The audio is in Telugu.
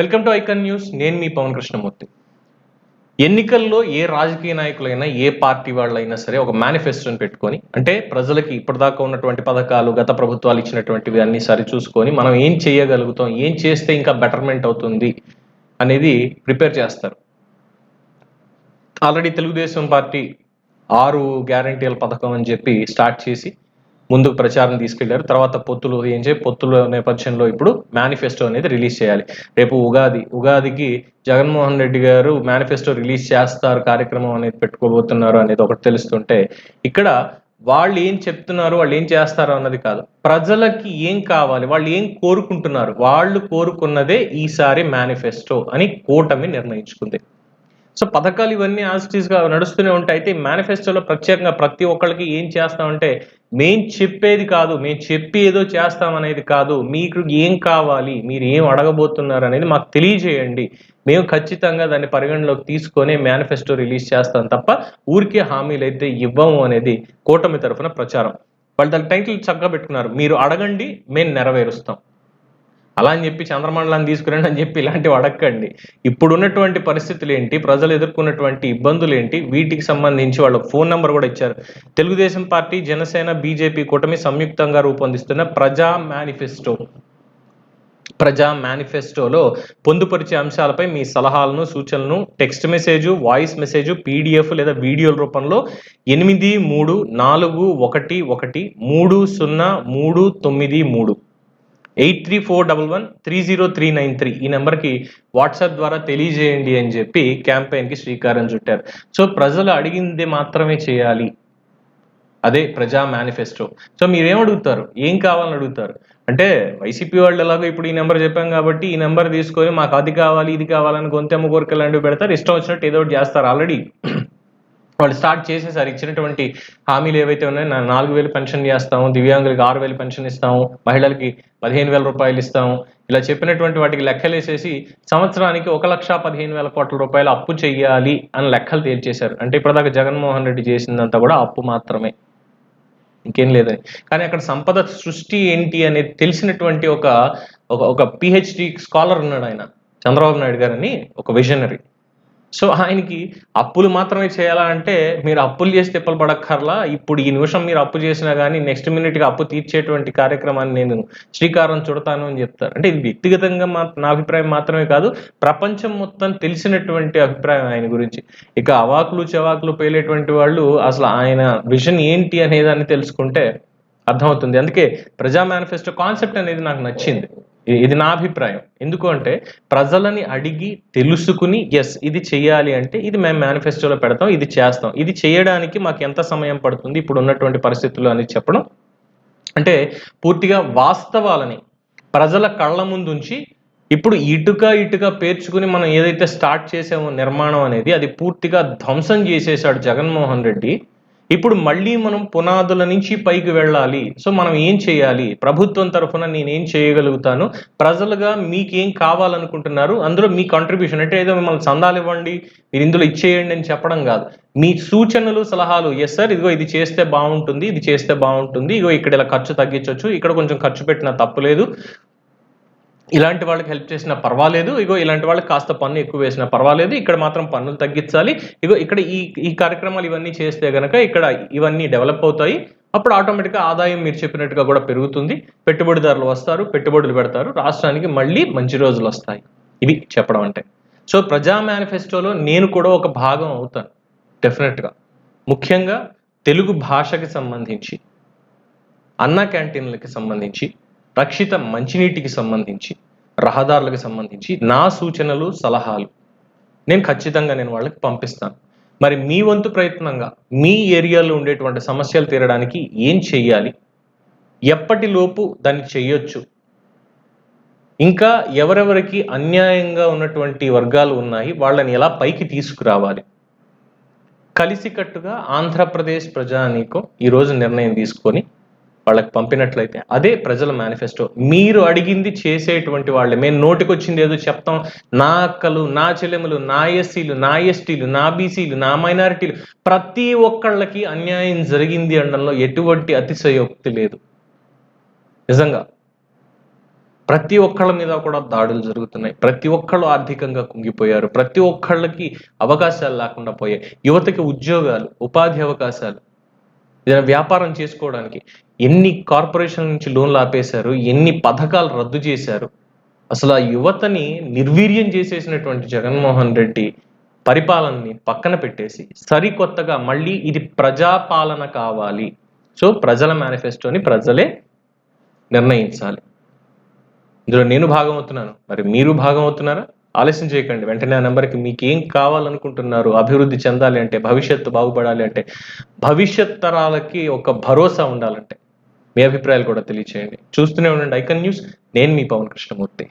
Welcome to icon news. నేను మీ పవన్ కృష్ణమూర్తి. ఎన్నికల్లో ఏ రాజకీయ నాయకులైనా ఏ పార్టీ వాళ్ళైనా సరే ఒక మేనిఫెస్టోని పెట్టుకొని అంటే ప్రజలకి ఇప్పటిదాకా ఉన్నటువంటి పథకాలు గత ప్రభుత్వాలు ఇచ్చినటువంటివి అన్ని సరి చూసుకొని మనం ఏం చేయగలుగుతాం ఏం చేస్తే ఇంకా బెటర్మెంట్ అవుతుంది అనేది ప్రిపేర్ చేస్తారు. ఆల్రెడీ తెలుగుదేశం పార్టీ ఆరు గ్యారంటీల పథకం అని చెప్పి స్టార్ట్ చేసి ముందుకు ప్రచారం తీసుకెళ్ళారు. తర్వాత పొత్తులు ఏం చేయ పొత్తుల నేపథ్యంలో ఇప్పుడు మేనిఫెస్టో అనేది రిలీజ్ చేయాలి. రేపు ఉగాది ఉగాదికి జగన్మోహన్ రెడ్డి గారు మేనిఫెస్టో రిలీజ్ చేస్తారు కార్యక్రమం అనేది పెట్టుకోబోతున్నారు అనేది ఒకటి తెలుస్తుంటే ఇక్కడ వాళ్ళు ఏం చెప్తున్నారు వాళ్ళు ఏం చేస్తారు అన్నది కాదు. ప్రజలకి ఏం కావాలి వాళ్ళు ఏం కోరుకుంటున్నారు వాళ్ళు కోరుకున్నదే ఈసారి మేనిఫెస్టో అని కూటమి నిర్ణయించుకుంది. సో పథకాలు ఇవన్నీ యాజ్ నడుస్తూనే ఉంటాయి. అయితే మేనిఫెస్టోలో ప్రత్యేకంగా ప్రతి ఒక్కరికి ఏం చేస్తామంటే మేం చెప్పేది కాదు మేము చెప్పి ఏదో చేస్తాం అనేది కాదు. మీకు ఏం కావాలి మీరు ఏం అడగబోతున్నారు అనేది మాకు తెలియజేయండి. మేము ఖచ్చితంగా దాన్ని పరిగణలోకి తీసుకొని మేనిఫెస్టో రిలీజ్ చేస్తాం తప్ప ఊరికే హామీలు అయితే ఇవ్వము అనేది కూటమి తరఫున ప్రచారం. వాళ్ళు దాని టైటిల్ చక్కగా పెట్టుకున్నారు. మీరు అడగండి మేము నెరవేరుస్తాం. అలా అని చెప్పి చంద్రమండలాన్ని తీసుకురండి అని చెప్పి ఇలాంటివి అడగండి ఇప్పుడు ఉన్నటువంటి పరిస్థితులు ఏంటి? ప్రజలు ఎదుర్కొన్నటువంటి ఇబ్బందులు ఏంటి? వీటికి సంబంధించి వాళ్ళ ఫోన్ నెంబర్ కూడా ఇచ్చారు. తెలుగుదేశం పార్టీ జనసేన బీజేపీ కూటమి సంయుక్తంగా రూపొందిస్తున్న ప్రజా మేనిఫెస్టో. ప్రజా మేనిఫెస్టోలో పొందుపరిచే అంశాలపై మీ సలహాలను సూచనలను text message voice message PDF లేదా వీడియోల రూపంలో ఎనిమిది మూడు నాలుగు ఒకటి ఒకటి మూడు సున్నా మూడు తొమ్మిది మూడు. Eight three four double one three zero three nine three. ఈ నెంబర్కి వాట్సాప్ ద్వారా తెలియజేయండి అని చెప్పి క్యాంపెయిన్కి శ్రీకారం చుట్టారు. సో ప్రజలు అడిగింది మాత్రమే చేయాలి. అదే ప్రజా మేనిఫెస్టో. సో మీరేం అడుగుతారు ఏం కావాలని అడుగుతారు? అంటే వైసీపీ వాళ్ళు ఎలాగో ఇప్పుడు ఈ నెంబర్ చెప్పాం కాబట్టి ఈ నెంబర్ తీసుకొని మాకు అది కావాలి ఇది కావాలని గొంతెమ్మ కోరికలు లాంటివి పెడతారు. ఇష్టం వచ్చినట్టు ఏదో ఒకటి చేస్తారు ఆల్రెడీ. వాళ్ళు స్టార్ట్ చేసేసారు ఇచ్చినటువంటి హామీలు ఏవైతే ఉన్నాయో నాలుగు వేలు పెన్షన్ చేస్తాము దివ్యాంగులకు ఆరు వేలు పెన్షన్ ఇస్తాము మహిళలకి పదిహేను వేల రూపాయలు ఇస్తాము ఇలా చెప్పినటువంటి వాటికి లెక్కలేసేసి సంవత్సరానికి ఒక లక్ష పదిహేను వేల కోట్ల రూపాయలు అప్పు చేయాలి అని లెక్కలు తేల్చేశారు. అంటే ఇప్పటిదాకా జగన్మోహన్ రెడ్డి చేసిందంతా కూడా అప్పు మాత్రమే. ఇంకేం లేదని. కానీ అక్కడ సంపద సృష్టి ఏంటి అనేది తెలిసినటువంటి ఒక ఒక ఒక పిహెచ్డి స్కాలర్ ఉన్నాడు ఆయన చంద్రబాబు నాయుడు గారు అని ఒక విజనరీ సో ఆయనకి అప్పులు మాత్రమే చేయాలా అంటే మీరు అప్పులు చేసి తిప్పలు పడక్కర్లా. ఇప్పుడు ఈ నిమిషం మీరు అప్పు చేసినా కానీ నెక్స్ట్ మినిట్గా అప్పు తీర్చేటువంటి కార్యక్రమాన్ని నేను శ్రీకారం చుడతాను అని చెప్తారు. అంటే ఇది వ్యక్తిగతంగా మా నా అభిప్రాయం మాత్రమే కాదు ప్రపంచం మొత్తం తెలిసినటువంటి అభిప్రాయం ఆయన గురించి. ఇక అవాకులు చెవాకులు పేలేటువంటి వాళ్ళు అసలు ఆయన విజన్ ఏంటి అనేదాన్ని తెలుసుకుంటే అర్థమవుతుంది. అందుకే ప్రజా మేనిఫెస్టో కాన్సెప్ట్ అనేది నాకు నచ్చింది. ఇది నా అభిప్రాయం. ఎందుకు అంటే ప్రజలని అడిగి తెలుసుకుని ఎస్ ఇది చేయాలి అంటే ఇది మేము మేనిఫెస్టోలో పెడతాం ఇది చేస్తాం. ఇది చేయడానికి మాకు ఎంత సమయం పడుతుంది ఇప్పుడు ఉన్నటువంటి పరిస్థితుల్లో అని చెప్పడం. అంటే పూర్తిగా వాస్తవాలని ప్రజల కళ్ళ ముందుంచి ఇప్పుడు ఇటుక ఇటుక పేర్చుకుని మనం ఏదైతే స్టార్ట్ చేసామో నిర్మాణం అనేది అది పూర్తిగా ధ్వంసం చేసేసాడు జగన్మోహన్ రెడ్డి. ఇప్పుడు మళ్ళీ మనం పునాదుల నుంచి పైకి వెళ్ళాలి. సో మనం ఏం చేయాలి? ప్రభుత్వం తరఫున నేనేం చేయగలుగుతాను? ప్రజలుగా మీకేం కావాలనుకుంటున్నారు? అందులో మీ కాంట్రిబ్యూషన్ అంటే ఏదో మిమ్మల్ని సందాలు ఇవ్వండి మీరు ఇందులో ఇచ్చేయండి అని చెప్పడం కాదు. మీ సూచనలు సలహాలు ఎస్ సార్ ఇదిగో ఇది చేస్తే బాగుంటుంది ఇది చేస్తే బాగుంటుంది ఇగో ఇక్కడ ఇలా ఖర్చు తగ్గించవచ్చు ఇక్కడ కొంచెం ఖర్చు పెట్టినా తప్పులేదు ఇలాంటి వాళ్ళకి హెల్ప్ చేసినా పర్వాలేదు. ఇగో ఇలాంటి వాళ్ళకి కాస్త పన్ను ఎక్కువ వేసినా పర్వాలేదు. ఇక్కడ మాత్రం పన్నులు తగ్గించాలి. ఇగో ఇక్కడ ఈ ఈ కార్యక్రమాలు ఇవన్నీ చేస్తే కనుక ఇక్కడ ఇవన్నీ డెవలప్ అవుతాయి. అప్పుడు ఆటోమేటిక్గా ఆదాయం మీరు చెప్పినట్టుగా కూడా పెరుగుతుంది. పెట్టుబడిదారులు వస్తారు. పెట్టుబడులు పెడతారు. రాష్ట్రానికి మళ్ళీ మంచి రోజులు వస్తాయి. ఇవి చెప్పడం అంటే. సో ప్రజా మేనిఫెస్టోలో నేను కూడా ఒక భాగం అవుతాను. డెఫినెట్గా ముఖ్యంగా తెలుగు భాషకి సంబంధించి అన్న క్యాంటీన్లకి సంబంధించి రక్షిత మంచినీటికి సంబంధించి రహదారులకు సంబంధించి నా సూచనలు సలహాలు నేను ఖచ్చితంగా నేను వాళ్ళకి పంపిస్తాను. మరి మీ వంతు ప్రయత్నంగా మీ ఏరియాలో ఉండేటువంటి సమస్యలు తీరడానికి ఏం చెయ్యాలి? ఎప్పటిలోపు దాన్ని చెయ్యొచ్చు? ఇంకా ఎవరెవరికి అన్యాయంగా ఉన్నటువంటి వర్గాలు ఉన్నాయి వాళ్ళని ఎలా పైకి తీసుకురావాలి? కలిసికట్టుగా ఆంధ్రప్రదేశ్ ప్రజానీకం ఈరోజు నిర్ణయం తీసుకొని వాళ్ళకి పంపినట్లయితే అదే ప్రజల మేనిఫెస్టో. మీరు అడిగింది చేసేటువంటి వాళ్ళే. మేము నోటికొచ్చింది ఏదో చెప్తాం. నా అక్కలు నా చెల్లెములు నా ఎస్సీలు నా ఎస్టీలు నా బీసీలు నా మైనారిటీలు ప్రతి ఒక్కళ్ళకి అన్యాయం జరిగింది అనడంలో ఎటువంటి అతిశయోక్తి లేదు. నిజంగా. ప్రతి ఒక్కళ్ళ మీద కూడా దాడులు జరుగుతున్నాయి. ప్రతి ఒక్కళ్ళు ఆర్థికంగా కుంగిపోయారు. ప్రతి ఒక్కళ్ళకి అవకాశాలు లేకుండా పోయాయి. యువతకి ఉద్యోగాలు ఉపాధి అవకాశాలు ఏదైనా వ్యాపారం చేసుకోవడానికి ఎన్ని కార్పొరేషన్ నుంచి లోన్లు ఆపేశారు ఎన్ని పథకాలు రద్దు చేశారు అసలు ఆ యువతని నిర్వీర్యం చేసేసినటువంటి జగన్మోహన్ రెడ్డి పరిపాలనని పక్కన పెట్టేసి సరికొత్తగా మళ్ళీ ఇది ప్రజాపాలన కావాలి. సో ప్రజల మేనిఫెస్టోని ప్రజలే నిర్ణయించాలి. ఇందులో నేను భాగం అవుతున్నాను. మరి మీరు భాగం అవుతున్నారా? ఆలస్యం చేయకండి. వెంటనే ఆ నెంబర్కి మీకు ఏం కావాలనుకుంటున్నారు? అభివృద్ధి చెందాలి అంటే భవిష్యత్తు బాగుపడాలి అంటే భవిష్యత్ తరాలకి ఒక భరోసా ఉండాలంటే. మీ అభిప్రాయాలు కూడా తెలియచేయండి. చూస్తూనే ఉండండి. Icon news. నేను మీ పవన్ కృష్ణమూర్తి.